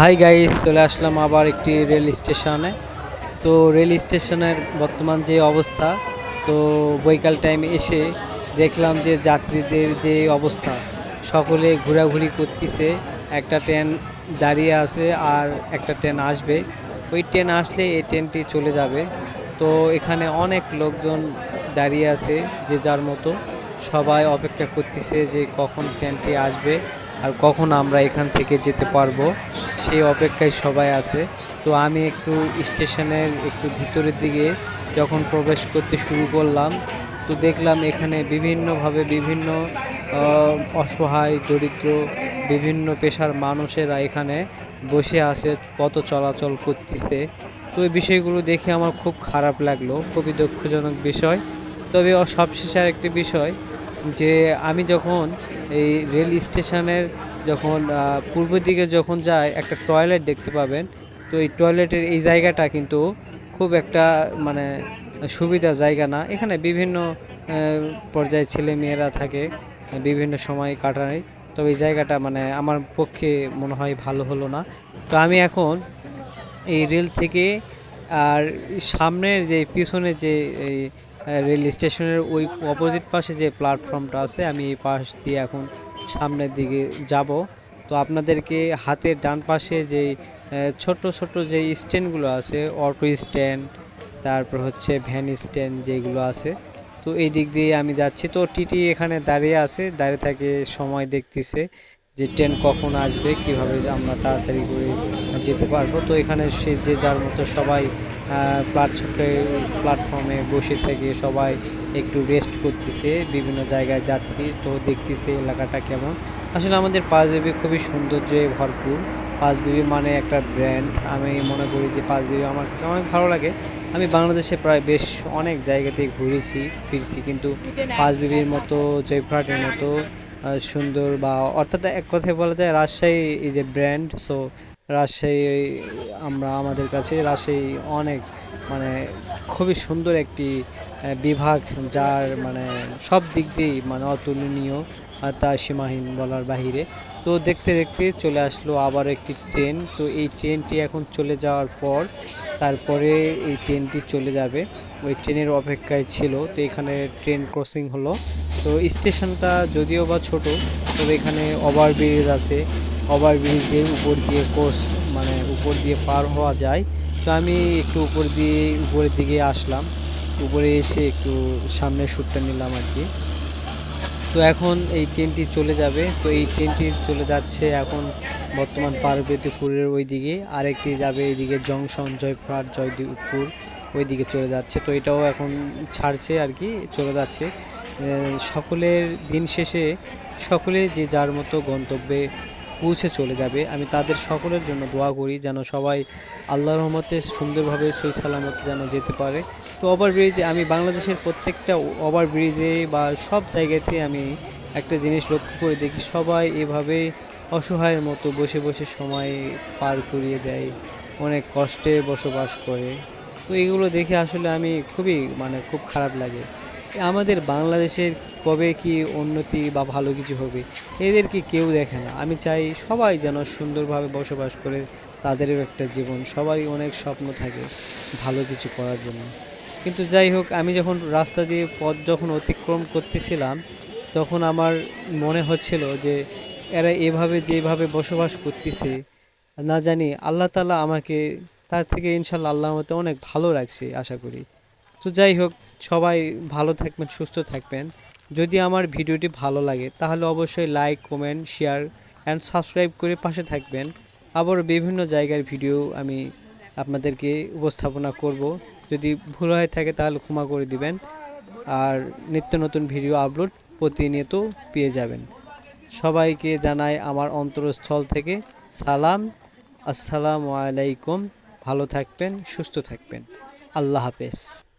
Hi guys চলে আসলাম আবার একটি রেল স্টেশনে তো রেল স্টেশনের বর্তমান যে অবস্থা, তো বৈকাল টাইম এসে দেখলাম যে যাত্রীদের যে অবস্থা, সকলে ঘোরাঘুরি করতেছে। একটা ট্রেন দাঁড়িয়ে আছে আর একটা ট্রেন আসবে। ওই ট্রেন আসলে এই ট্রেনটি চলে যাবে। তো এখানে অনেক লোকজন দাঁড়িয়ে আছে যে যার মতো। সবাই অপেক্ষা করতেছে যে কখন ট্রেনটি আসবে। আর কখন আমরা এখান থেকে যেতে পারব, সেই অপেক্ষায় সবাই আছে। তো আমি একটু স্টেশনের একটু ভিতরের দিকে যখন প্রবেশ করতে শুরু করলাম, তো দেখলাম এখানে বিভিন্নভাবে বিভিন্ন অসহায়, দরিদ্র, বিভিন্ন পেশার মানুষেরা এখানে বসে আছে, পথ চলাচল করতেছে। তো এই বিষয়গুলো দেখে আমার খুব খারাপ লাগল, খুবই দুঃখজনক বিষয়। তবে সবশেষে আরেকটি বিষয় যে আমি যখন এই রেল স্টেশনের যখন পূর্ব দিকে যখন যাই, একটা টয়লেট দেখতে পাবেন। তো এই টয়লেটের এই জায়গাটা কিন্তু খুব একটা মানে সুবিধা জায়গা না। এখানে বিভিন্ন পর্যায়ে ছেলে মেয়েরা থাকে, বিভিন্ন সময় কাটায়। তবে এই জায়গাটা মানে আমার পক্ষে মনে হয় ভালো হলো না। তো আমি এখন এই রেল থেকে আর সামনের যে পিছনে যে এই রেল স্টেশনের ওই অপোজিট পাশে যে প্ল্যাটফর্মটা আছে, আমি এই পাশ দিয়ে এখন সামনের দিকে যাব। তো আপনাদেরকে হাতের ডান পাশে যে ছোট ছোট যে স্ট্যান্ডগুলো আছে অটো স্ট্যান্ড তারপর হচ্ছে ভ্যান স্ট্যান্ড যেগুলো আছে, তো এই দিক দিয়ে আমি যাচ্ছি। তো টিটি এখানে দাঁড়িয়ে আছে, দাঁড়িয়ে থাকে সময় দেখতেছে। যে ট্রেন কখন আসবে, কীভাবে আমরা তাড়াতাড়ি করে যেতে পারব। তো এখানে সে যে যার মতো সবাই প্ল্যাটফর্মে প্ল্যাটফর্মে বসে থেকে সবাই একটু রেস্ট করতেছে, বিভিন্ন জায়গায় যাত্রী। তো দেখতেছে এলাকাটা কেমন। আসলে আমাদের পাঁচবেবি খুবই সৌন্দর্যে ভরপুর। পাঁচবেবি মানে একটা ব্র্যান্ড আমি মনে করি যে পাঁচবেবি আমার কাছে অনেক ভালো লাগে। আমি বাংলাদেশে প্রায় বেশ অনেক জায়গাতেই ঘুরেছি, ফিরছি। কিন্তু পাঁচবেবির মতো জয়ফ্রাটের মতো সুন্দর বা অর্থাৎ এক কথায় বলা যায় Rajshahi is a brand so Rajshahi, আমরা আমাদের কাছে রাজশাহী অনেক মানে খুবই সুন্দর একটি বিভাগ যার মানে সব দিক দিয়েই মানে অতুলনীয় তা সীমাহীন বলার বাহিরে। তো দেখতে দেখতে চলে আসলো আবার একটি ট্রেন, তো এই ট্রেনটি এখন চলে যাওয়ার পর, তারপরে এই ট্রেনটি চলে যাবে। ওই ট্রেনের অপেক্ষায় ছিল, তো এখানে ট্রেন ক্রসিং হলো। তো স্টেশনটা যদিও বা ছোট, তবে এখানে ওভারব্রিজ আছে। ওভারব্রিজ দিয়ে উপর দিয়ে কোর্স মানে উপর দিয়ে পার হওয়া যায়। তো আমি একটু উপর দিয়ে, উপরের দিকে আসলাম। উপরে এসে একটু সামনে শ্যুটটা নিলাম আর কি। তো এখন এই ট্রেনটি চলে যাবে। তো এই ট্রেনটি চলে যাচ্ছে এখন বর্তমান পার্বতীপুরের ওই দিকে আরেকটি যাবে এইদিকে জংশন জয়পুরহাট জয়দেবপুর ওই দিকে চলে যাচ্ছে। তো এটাও এখন ছাড়ছে আর কি, চলে যাচ্ছে। সকলের দিন শেষে সকলে যে যার মতো গন্তব্যে পৌঁছে চলে যাবে, আমি তাদের সকলের জন্য দোয়া করি যেন সবাই আল্লাহ রহমতে সুন্দরভাবে সই সালামতে যেন যেতে পারে। তো ওভারব্রিজে আমি বাংলাদেশের প্রত্যেকটা ওভারব্রিজে বা সব জায়গাতে আমি একটা জিনিস লক্ষ্য করে দেখি, সবাই এভাবে অসহায়ের মতো বসে বসে সময় পার করিয়ে দেয়, অনেক কষ্টে বসবাস করে। তো এগুলো দেখে আসলে আমি খুবই মানে খুব খারাপ লাগে। আমাদের বাংলাদেশের কবে কি উন্নতি বা ভালো কিছু হবে, এদেরকে কেউ দেখে না। আমি চাই সবাই যেন সুন্দরভাবে বসবাস করে তাদেরও একটা জীবন, সবারই অনেক স্বপ্ন থাকে ভালো কিছু করার জন্য। কিন্তু যাই হোক, আমি যখন রাস্তা দিয়ে পথ যখন অতিক্রম করতেছিলাম, তখন আমার মনে হচ্ছিল যে এরা এভাবে যেভাবে বসবাস করতেছে, না জানি, আল্লাহ তালা আমাকে তার থেকে ইনশাল্লাহ আল্লাহ মতো অনেক ভালো রাখছে, আশা করি। তো যাই হোক, সবাই ভালো থাকবেন, সুস্থ থাকবেন। যদি আমার ভিডিওটি ভালো লাগে, তাহলে অবশ্যই like comment share and subscribe করে পাশে থাকবেন। আবার বিভিন্ন জায়গার ভিডিও আমি আপনাদেরকে উপস্থাপনা করব। যদি ভুল হয়ে থাকে, তাহলে ক্ষমা করে দিবেন। আর নিত্য নতুন ভিডিও আপলোড প্রতিনিয়ত পেয়ে যাবেন। সবাইকে জানাই আমার অন্তরস্থল থেকে সালাম। আসসালামু আলাইকুম। ভালো থাকবেন, সুস্থ থাকবেন। আল্লাহ হাফেজ।